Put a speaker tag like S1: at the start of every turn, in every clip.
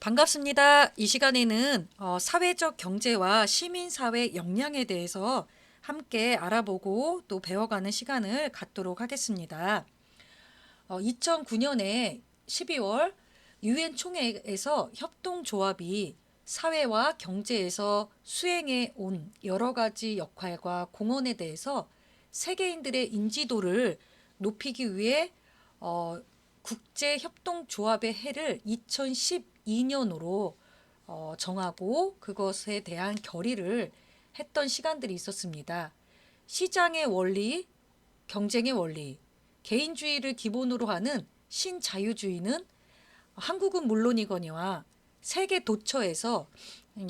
S1: 반갑습니다. 이 시간에는 어, 사회적 경제와 시민사회 역량에 대해서 함께 알아보고 또 배워가는 시간을 갖도록 하겠습니다. 어, 2009년에 12월 유엔 총회에서 협동조합이 사회와 경제에서 수행해 온 여러 가지 역할과 공헌에 대해서 세계인들의 인지도를 높이기 위해 어, 국제협동조합의 해를 2012년으로 어, 정하고 그것에 대한 결의를 했던 시간들이 있었습니다. 시장의 원리, 경쟁의 원리, 개인주의를 기본으로 하는 신자유주의는 한국은 물론이거니와 세계 도처에서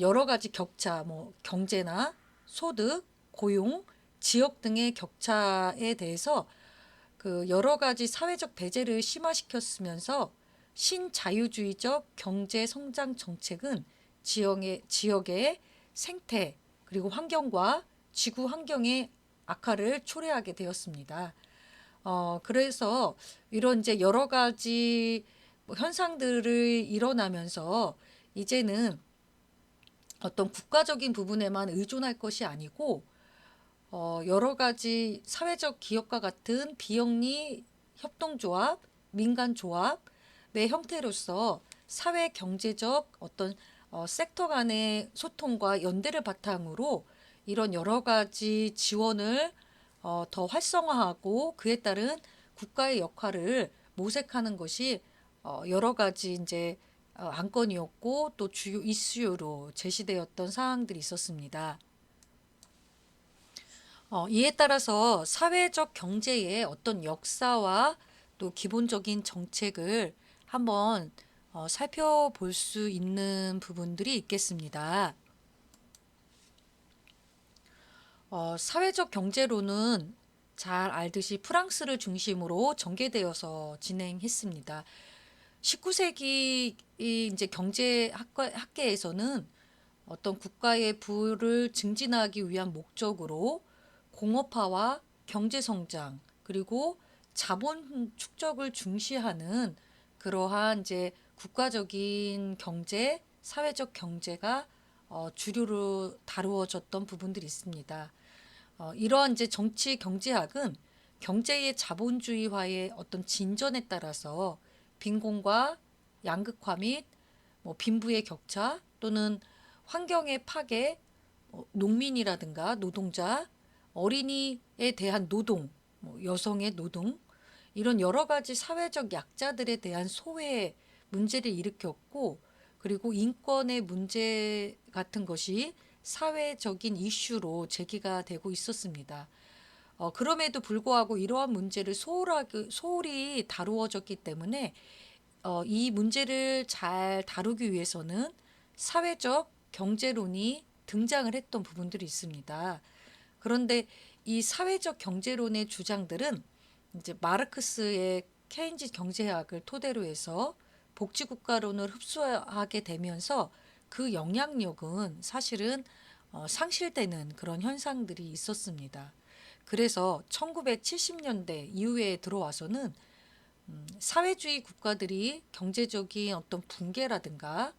S1: 여러 가지 격차, 뭐 경제나 소득, 고용, 지역 등의 격차에 대해서 그 여러 가지 사회적 배제를 심화시켰으면서 신자유주의적 경제 성장 정책은 지역의 지역의 생태 그리고 환경과 지구 환경의 악화를 초래하게 되었습니다. 어, 그래서 이런 이제 여러 가지 뭐 현상들을 일어나면서 이제는 어떤 국가적인 부분에만 의존할 것이 아니고 어, 여러 가지 사회적 기업과 같은 비영리 협동조합, 민간조합 의 형태로서 사회 경제적 어떤 어, 섹터 간의 소통과 연대를 바탕으로 이런 여러 가지 지원을 어, 더 활성화하고 그에 따른 국가의 역할을 모색하는 것이 어, 여러 가지 이제 어, 안건이었고 또 주요 이슈로 제시되었던 사항들이 있었습니다. 어, 이에 따라서 사회적 경제의 어떤 역사와 또 기본적인 정책을 한번 어, 살펴볼 수 있는 부분들이 있겠습니다. 어, 사회적 경제로는 잘 알듯이 프랑스를 중심으로 전개되어서 진행했습니다. 19세기 이제 경제 학과, 학계에서는 어떤 국가의 부를 증진하기 위한 목적으로 공업화와 경제 성장 그리고 자본 축적을 중시하는 그러한 이제 국가적인 경제, 사회적 경제가 어, 주류로 다루어졌던 부분들이 있습니다. 어, 이러한 이제 정치 경제학은 경제의 자본주의화의 어떤 진전에 따라서 빈곤과 양극화 및 뭐 빈부의 격차 또는 환경의 파괴, 뭐 농민이라든가 노동자, 어린이에 대한 노동, 뭐 여성의 노동 이런 여러 가지 사회적 약자들에 대한 소외 문제를 일으켰고 그리고 인권의 문제 같은 것이 사회적인 이슈로 제기가 되고 있었습니다. 어, 그럼에도 불구하고 이러한 문제를 소홀하게, 소홀히 다루어졌기 때문에 어, 이 문제를 잘 다루기 위해서는 사회적 경제론이 등장을 했던 부분들이 있습니다. 그런데 이 사회적 경제론의 주장들은 이제 마르크스의 케인즈 경제학을 토대로 해서 복지국가론을 흡수하게 되면서 그 영향력은 사실은 어, 상실되는 그런 현상들이 있었습니다. 그래서 1970년대 이후에 들어와서는 음, 사회주의 국가들이 경제적인 어떤 붕괴라든가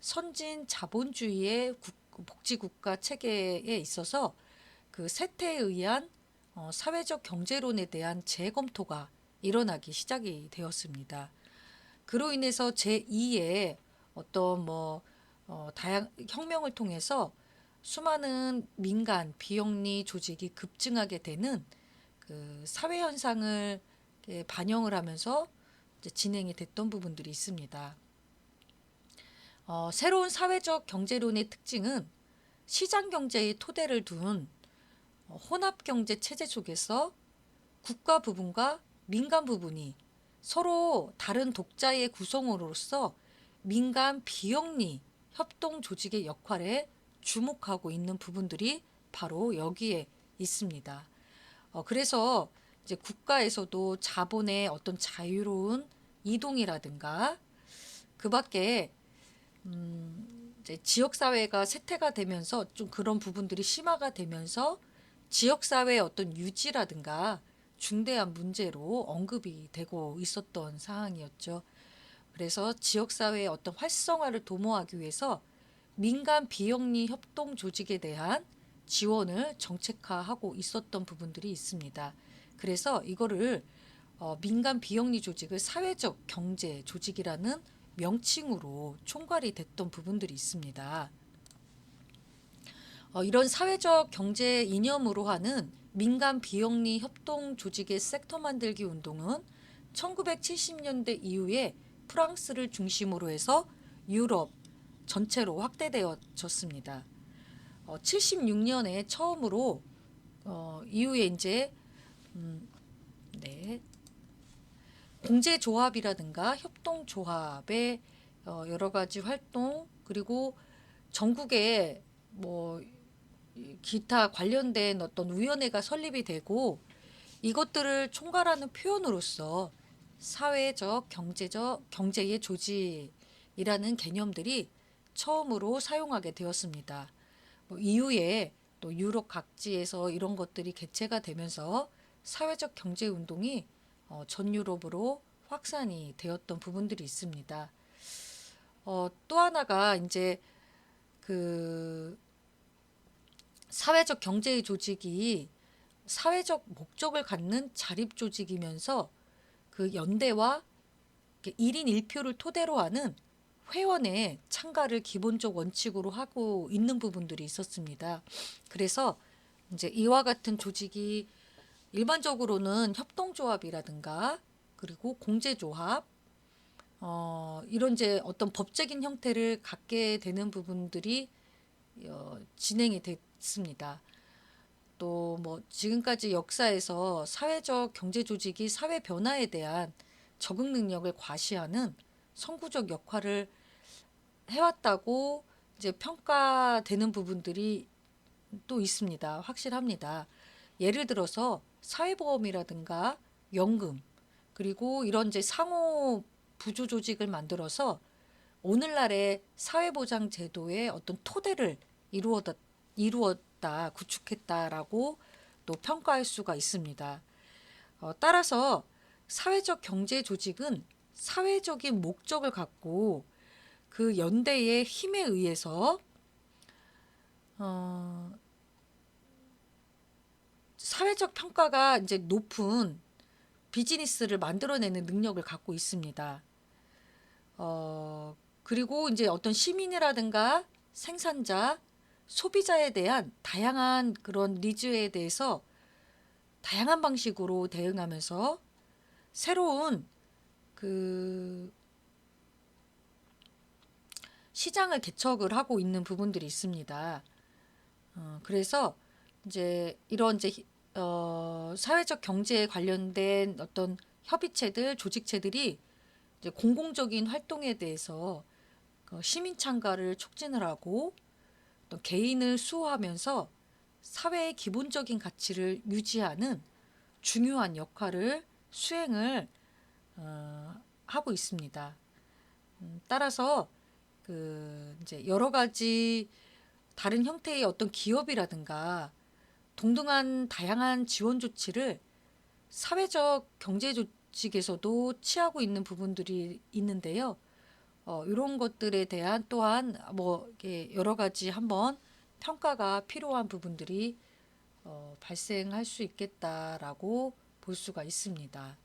S1: 선진 자본주의의 국, 복지국가 체계에 있어서 그 세태에 의한 어, 사회적 경제론에 대한 재검토가 일어나기 시작이 되었습니다. 그로 인해서 제2의 어떤 뭐 어, 다양 혁명을 통해서 수많은 민간 비영리 조직이 급증하게 되는 그 사회 현상을 반영을 하면서 진행이 됐던 부분들이 있습니다. 어, 새로운 사회적 경제론의 특징은 시장 경제의 토대를 둔 혼합 경제 체제 속에서 국가 부분과 민간 부분이 서로 다른 독자의 구성으로서 민간 비영리 협동 조직의 역할에 주목하고 있는 부분들이 바로 여기에 있습니다. 어, 그래서 이제 국가에서도 자본의 어떤 자유로운 이동이라든가 그 밖에 음, 이제 지역 사회가 쇠퇴가 되면서 좀 그런 부분들이 심화가 되면서 지역 사회의 어떤 유지라든가 중대한 문제로 언급이 되고 있었던 상황이었죠. 그래서 지역사회의 어떤 활성화를 도모하기 위해서 민간 비영리 협동 조직에 대한 지원을 정책화하고 있었던 부분들이 있습니다. 그래서 이거를 어, 민간 비영리 조직을 사회적 경제 조직이라는 명칭으로 총괄이 됐던 부분들이 있습니다. 어, 이런 사회적 경제 이념으로 하는 민간 비영리 협동 조직의 섹터 만들기 운동은 1970년대 이후에 프랑스를 중심으로 해서 유럽 전체로 확대되어졌습니다. 어, 76년에 처음으로 어, 이후에 이제 음, 네. 공제조합이라든가 협동조합의 어, 여러 가지 활동 그리고 전국에 뭐 이- 기타 관련된 어떤 위원회가 설립이 되고 이것들을 총괄하는 표현으로서 사회적 경제적 경제의 조직이라는 개념들이 처음으로 사용하게 되었습니다. 뭐 이후에 또 유럽 각지에서 이런 것들이 개최가 되면서 사회적 경제 운동이 어, 전 유럽으로 확산이 되었던 부분들이 있습니다. 어, 또 하나가 이제 그 사회적 경제 조직이 사회적 목적을 갖는 자립 조직이면서 그 연대와 이렇게 1인 1표를 토대로 하는 회원의 참가를 기본적 원칙으로 하고 있는 부분들이 있었습니다. 그래서 이제 이와 같은 조직이 일반적으로는 협동조합이라든가 그리고 공제조합 어, 이런 이제 어떤 법적인 형태를 갖게 되는 부분들이 어, 진행이 됐습니다. 또 뭐 지금까지 역사에서 사회적 경제 조직이 사회 변화에 대한 적응 능력을 과시하는 선구적 역할을 해왔다고 이제 평가되는 부분들이 또 있습니다. 확실합니다. 예를 들어서 사회보험이라든가 연금 그리고 이런 이제 상호 부조 조직을 만들어서 오늘날의 사회보장 제도의 어떤 토대를 이루었다, 이루었다 구축했다라고 또 평가할 수가 있습니다. 어, 따라서 사회적 경제 조직은 사회적인 목적을 갖고 그 연대의 힘에 의해서 어, 사회적 평가가 이제 높은 비즈니스를 만들어내는 능력을 갖고 있습니다. 어, 그리고 이제 어떤 시민이라든가 생산자, 소비자에 대한 다양한 그런 니즈에 대해서 다양한 방식으로 대응하면서 새로운 그 시장을 개척을 하고 있는 부분들이 있습니다. 어, 그래서 이제 이런 이제 히- 어, 사회적 경제에 관련된 어떤 협의체들, 조직체들이 이제 공공적인 활동에 대해서 그 시민 참가를 촉진을 하고 또 개인을 수호하면서 사회의 기본적인 가치를 유지하는 중요한 역할을 수행을 어, 하고 있습니다. 음, 따라서 그 이제 여러 가지 다른 형태의 어떤 기업이라든가 동등한 다양한 지원 조치를 사회적 경제 조직에서도 취하고 있는 부분들이 있는데요. 어, 이런 것들에 대한 또한 뭐 여러 가지 한번 평가가 필요한 부분들이 어, 발생할 수 있겠다라고 볼 수가 있습니다.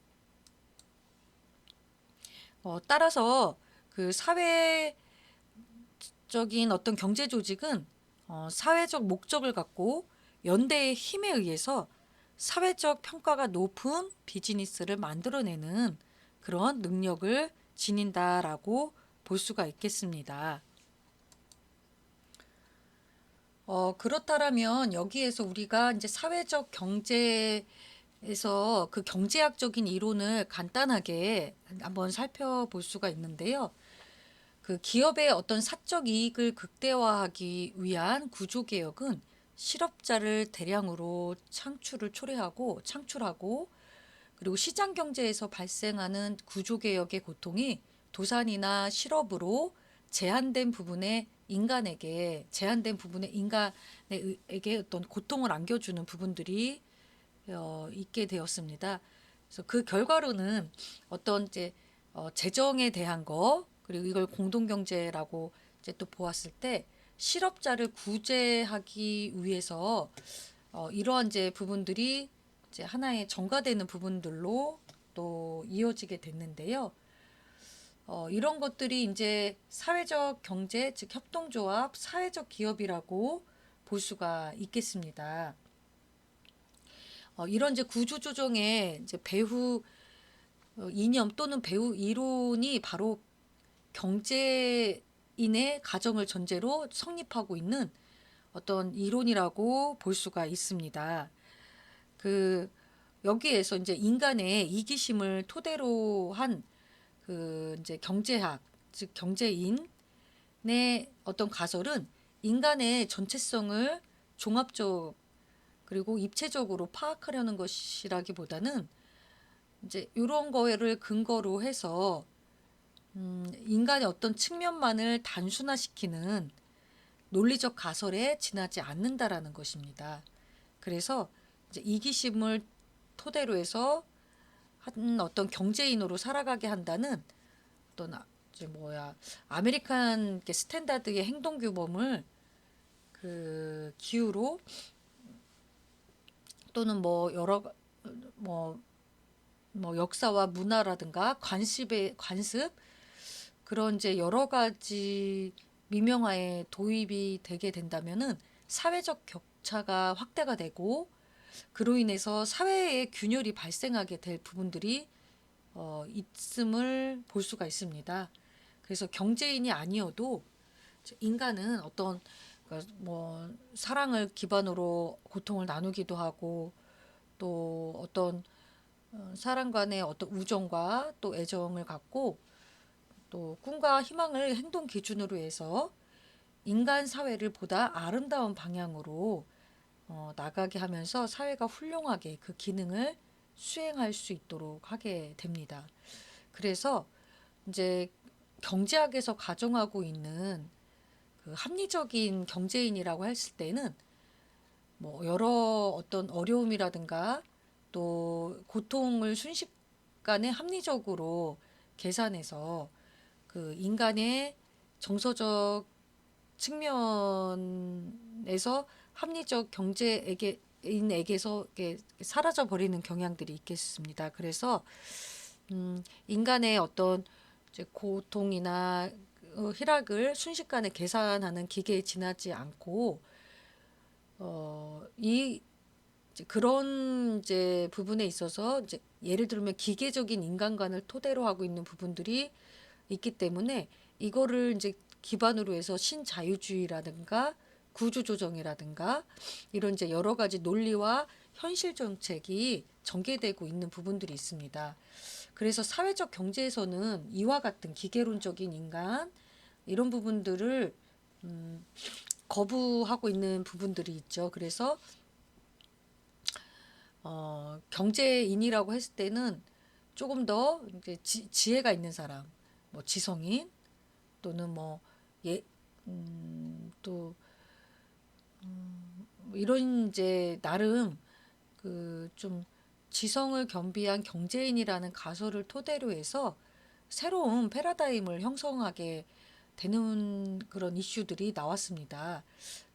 S1: 어, 따라서 그 사회적인 어떤 경제 조직은 어, 사회적 목적을 갖고 연대의 힘에 의해서 사회적 평가가 높은 비즈니스를 만들어내는 그런 능력을 지닌다라고 볼 수가 있겠습니다. 어, 그렇다라면 여기에서 우리가 이제 사회적 경제에서 그 경제학적인 이론을 간단하게 한번 살펴볼 수가 있는데요. 그 기업의 어떤 사적 이익을 극대화하기 위한 구조 개혁은 실업자를 대량으로 창출을 초래하고 창출하고 그리고 시장 경제에서 발생하는 구조 개혁의 고통이 도산이나 실업으로 제한된 부분에 인간에게 제한된 부분에 인간에게 어떤 고통을 안겨주는 부분들이 어, 있게 되었습니다. 그래서 그 결과로는 어떤 이제 어, 재정에 대한 거 그리고 이걸 공동경제라고 이제 또 보았을 때 실업자를 구제하기 위해서 어, 이러한 이제 부분들이 이제 하나의 전가되는 부분들로 또 이어지게 됐는데요. 어, 이런 것들이 이제 사회적 경제, 즉 협동조합, 사회적 기업이라고 볼 수가 있겠습니다. 어, 이런 이제 구조조정의 이제 배후 어, 이념 또는 배후 이론이 바로 경제인의 가정을 전제로 성립하고 있는 어떤 이론이라고 볼 수가 있습니다. 그 여기에서 이제 인간의 이기심을 토대로 한 그 이제 경제학 즉 경제인의 어떤 가설은 인간의 전체성을 종합적 그리고 입체적으로 파악하려는 것이라기보다는 이제 이런 거를 근거로 해서 음, 인간의 어떤 측면만을 단순화시키는 논리적 가설에 지나지 않는다라는 것입니다. 그래서 이기심을 토대로 해서 한 어떤 경제인으로 살아가게 한다는 어떤 아- 이제 뭐야 아메리칸 스탠다드의 행동 규범을 그 기후로 또는 뭐 여러 가- 뭐, 뭐 역사와 문화라든가 관습의 관습 그런 이제 여러 가지 미명화에 도입이 되게 된다면은 사회적 격차가 확대가 되고 그로 인해서 사회의 균열이 발생하게 될 부분들이 어, 있음을 볼 수가 있습니다. 그래서 경제인이 아니어도 인간은 어떤 그러니까 뭐 사랑을 기반으로 고통을 나누기도 하고 또 어떤 어, 사람 간의 어떤 우정과 또 애정을 갖고 또 꿈과 희망을 행동 기준으로 해서 인간 사회를 보다 아름다운 방향으로 어, 나가게 하면서 사회가 훌륭하게 그 기능을 수행할 수 있도록 하게 됩니다. 그래서 이제 경제학에서 가정하고 있는 그 합리적인 경제인이라고 했을 때는 뭐 여러 어떤 어려움이라든가 또 고통을 순식간에 합리적으로 계산해서 그 인간의 정서적 측면에서 합리적 경제인에게서 이렇게 사라져 버리는 경향들이 있겠습니다. 그래서 음, 인간의 어떤 고통이나 어, 희락을 순식간에 계산하는 기계에 지나지 않고 어, 이 그런 이제 부분에 있어서 이제 예를 들면 기계적인 인간관을 토대로 하고 있는 부분들이 있기 때문에 이거를 이제 기반으로 해서 신자유주의라든가 구조조정이라든가 이런 이제 여러 가지 논리와 현실 정책이 전개되고 있는 부분들이 있습니다. 그래서 사회적 경제에서는 이와 같은 기계론적인 인간 이런 부분들을 음, 거부하고 있는 부분들이 있죠. 그래서 어, 경제인이라고 했을 때는 조금 더 이제 지, 지혜가 있는 사람, 뭐 지성인 또는 뭐 예, 음, 또 음, 뭐 이런 이제 나름 그 좀 지성을 겸비한 경제인이라는 가설을 토대로 해서 새로운 패러다임을 형성하게 되는 그런 이슈들이 나왔습니다.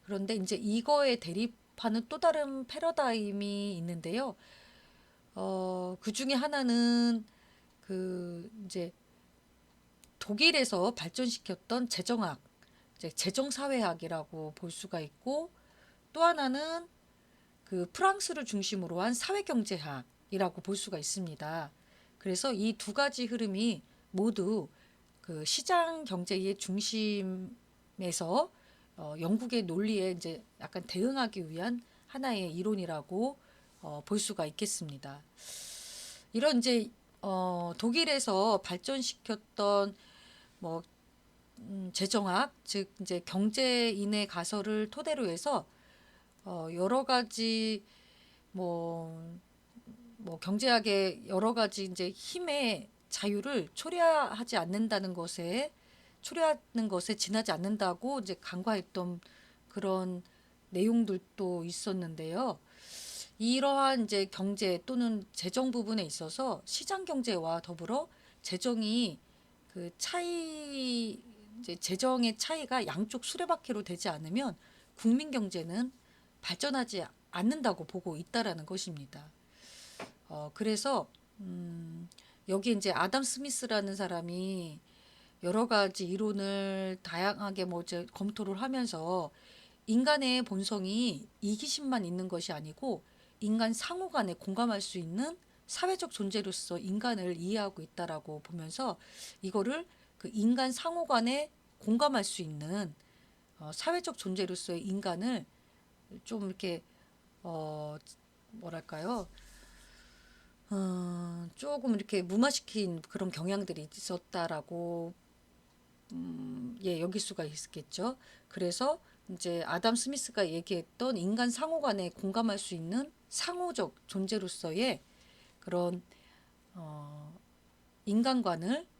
S1: 그런데 이제 이거에 대립하는 또 다른 패러다임이 있는데요. 어, 그 중에 하나는 그 이제 독일에서 발전시켰던 재정학, 이제 재정사회학이라고 볼 수가 있고 또 하나는 그 프랑스를 중심으로 한 사회경제학이라고 볼 수가 있습니다. 그래서 이 두 가지 흐름이 모두 그 시장 경제의 중심에서 어, 영국의 논리에 이제 약간 대응하기 위한 하나의 이론이라고 어, 볼 수가 있겠습니다. 이런 이제 어, 독일에서 발전시켰던 뭐 음, 재정학 즉 이제 경제인의 가설을 토대로 해서 어, 여러 가지 뭐, 뭐 경제학의 여러 가지 이제 힘의 자유를 초래하지 않는다는 것에 초래하는 것에 지나지 않는다고 이제 간과했던 그런 내용들도 있었는데요. 이러한 이제 경제 또는 재정 부분에 있어서 시장 경제와 더불어 재정이 그 차이 이제 재정의 차이가 양쪽 수레바퀴로 되지 않으면 국민 경제는 발전하지 않는다고 보고 있다라는 것입니다. 어, 그래서 음, 여기 이제 아담 스미스라는 사람이 여러 가지 이론을 다양하게 뭐 이제 검토를 하면서 인간의 본성이 이기심만 있는 것이 아니고 인간 상호 간에 공감할 수 있는 사회적 존재로서 인간을 이해하고 있다라고 보면서 이거를 그 인간 상호 간에 공감할 수 있는 어, 사회적 존재로서의 인간을 좀 이렇게 어 뭐랄까요? 어, 조금 이렇게 무마시킨 그런 경향들이 있었다라고 음, 예, 여길 수가 있겠죠. 그래서 이제 아담 스미스가 얘기했던 인간 상호 간에 공감할 수 있는 상호적 존재로서의 그런 어, 인간관을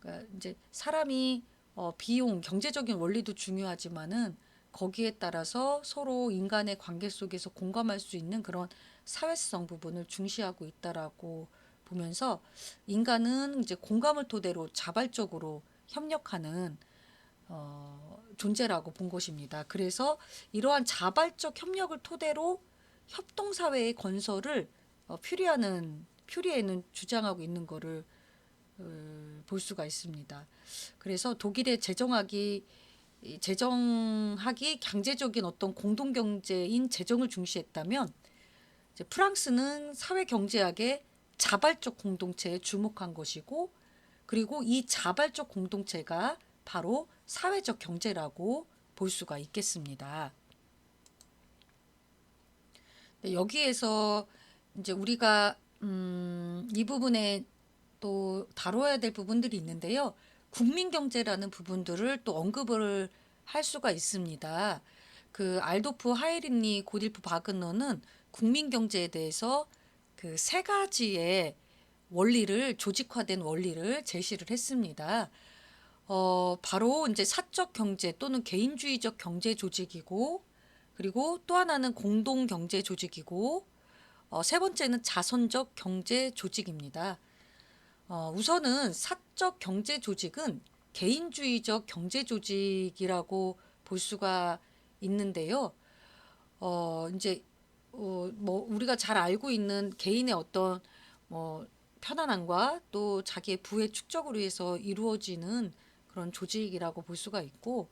S1: 그러니까 이제 사람이 어, 비용, 경제적인 원리도 중요하지만은 거기에 따라서 서로 인간의 관계 속에서 공감할 수 있는 그런 사회성 부분을 중시하고 있다라고 보면서 인간은 이제 공감을 토대로 자발적으로 협력하는 어, 존재라고 본 것입니다. 그래서 이러한 자발적 협력을 토대로 협동 사회의 건설을 어, 퓨리아는 퓨리에는 주장하고 있는 거를 어, 볼 수가 있습니다. 그래서 독일의 재정학이 이 재정학이 경제적인 어떤 공동 경제인 재정을 중시했다면 프랑스는 사회 경제학의 자발적 공동체에 주목한 것이고 그리고 이 자발적 공동체가 바로 사회적 경제라고 볼 수가 있겠습니다. 네, 여기에서 이제 우리가 음, 이 부분에 또 다뤄야 될 부분들이 있는데요. 국민 경제라는 부분들을 또 언급을 할 수가 있습니다. 그 알도프 하이린리 고딜프 바그너는 국민 경제에 대해서 그 세 가지의 원리를 조직화된 원리를 제시를 했습니다. 어, 바로 이제 사적 경제 또는 개인주의적 경제 조직이고 그리고 또 하나는 공동 경제 조직이고 어, 세 번째는 자선적 경제 조직입니다. 어, 우선은 사적 경제 조직은 개인주의적 경제 조직이라고 볼 수가 있는데요. 어, 이제 어, 뭐 우리가 잘 알고 있는 개인의 어떤 뭐 편안함과 또 자기의 부의 축적을 위해서 이루어지는 그런 조직이라고 볼 수가 있고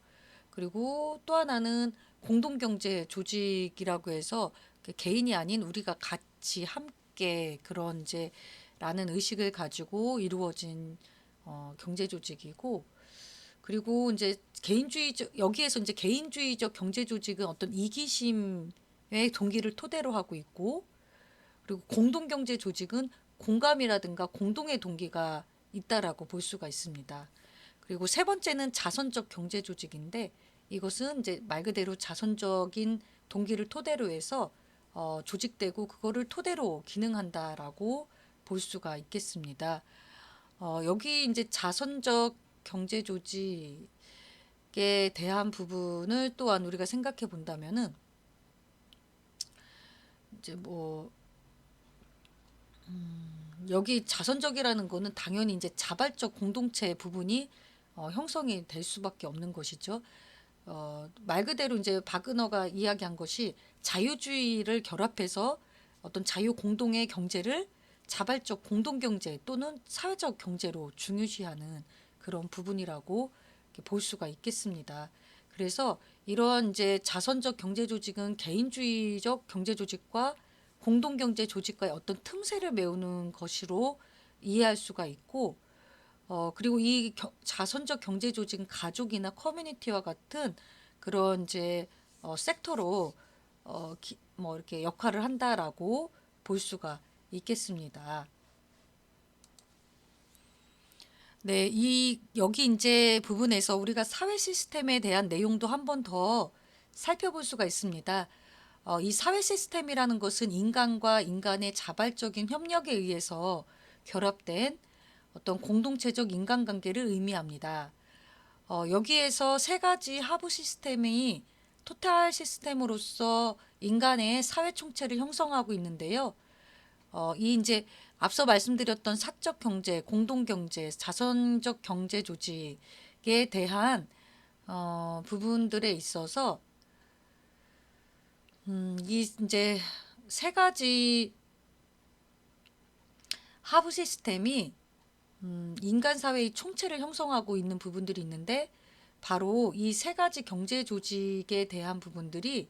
S1: 그리고 또 하나는 공동경제 조직이라고 해서 그 개인이 아닌 우리가 같이 함께 그런 이제 라는 의식을 가지고 이루어진 어, 경제 조직이고 그리고 이제 개인주의적 여기에서 이제 개인주의적 경제 조직은 어떤 이기심의 동기를 토대로 하고 있고 그리고 공동 경제 조직은 공감이라든가 공동의 동기가 있다라고 볼 수가 있습니다. 그리고 세 번째는 자선적 경제 조직인데 이것은 이제 말 그대로 자선적인 동기를 토대로 해서 어, 조직되고 그거를 토대로 기능한다라고 볼 수가 있겠습니다. 어, 여기 이제 자선적 경제 조직에 대한 부분을 또한 우리가 생각해 본다면은 이제 뭐 음, 여기 자선적이라는 거는 당연히 이제 자발적 공동체 부분이 어, 형성이 될 수밖에 없는 것이죠. 어, 말 그대로 이제 바그너가 이야기한 것이 자유주의를 결합해서 어떤 자유 공동의 경제를 자발적 공동 경제 또는 사회적 경제로 중요시하는 그런 부분이라고 볼 수가 있겠습니다. 그래서 이런 이제 자선적 경제 조직은 개인주의적 경제 조직과 공동 경제 조직과의 어떤 틈새를 메우는 것으로 이해할 수가 있고 어 그리고 이 겨, 자선적 경제 조직은 가족이나 커뮤니티와 같은 그런 이제 어 섹터로 어뭐 이렇게 역할을 한다라고 볼 수가 있겠습니다. 네, 이 여기 이제 부분에서 우리가 사회 시스템에 대한 내용도 한 번 더 살펴볼 수가 있습니다. 어, 이 사회 시스템이라는 것은 인간과 인간의 자발적인 협력에 의해서 결합된 어떤 공동체적 인간관계를 의미합니다. 어, 여기에서 세 가지 하부 시스템이 토탈 시스템으로서 인간의 사회 총체를 형성하고 있는데요. 어, 이 이제 앞서 말씀드렸던 사적 경제, 공동 경제, 자선적 경제 조직에 대한 어, 부분들에 있어서 음, 이 이제 세 가지 하부 시스템이 음, 인간 사회의 총체를 형성하고 있는 부분들이 있는데 바로 이 세 가지 경제 조직에 대한 부분들이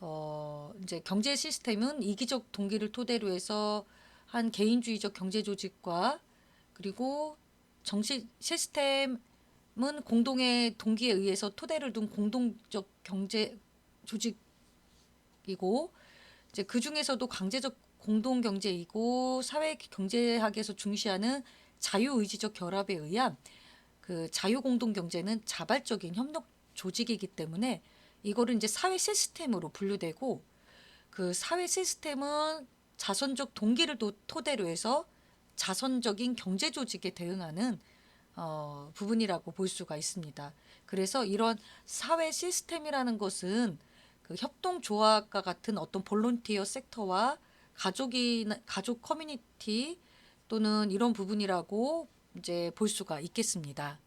S1: 어, 이제 경제 시스템은 이기적 동기를 토대로 해서 한 개인주의적 경제 조직과 그리고 정치 시스템은 공동의 동기에 의해서 토대를 둔 공동적 경제 조직이고 이제 그 중에서도 강제적 공동 경제이고 사회 경제학에서 중시하는 자유 의지적 결합에 의한 그 자유 공동 경제는 자발적인 협력 조직이기 때문에 이거를 이제 사회 시스템으로 분류되고 그 사회 시스템은 자선적 동기를 도- 토대로 해서 자선적인 경제 조직에 대응하는 어, 부분이라고 볼 수가 있습니다. 그래서 이런 사회 시스템이라는 것은 그 협동조합과 같은 어떤 볼런티어 섹터와 가족이 가족 커뮤니티 또는 이런 부분이라고 이제 볼 수가 있겠습니다.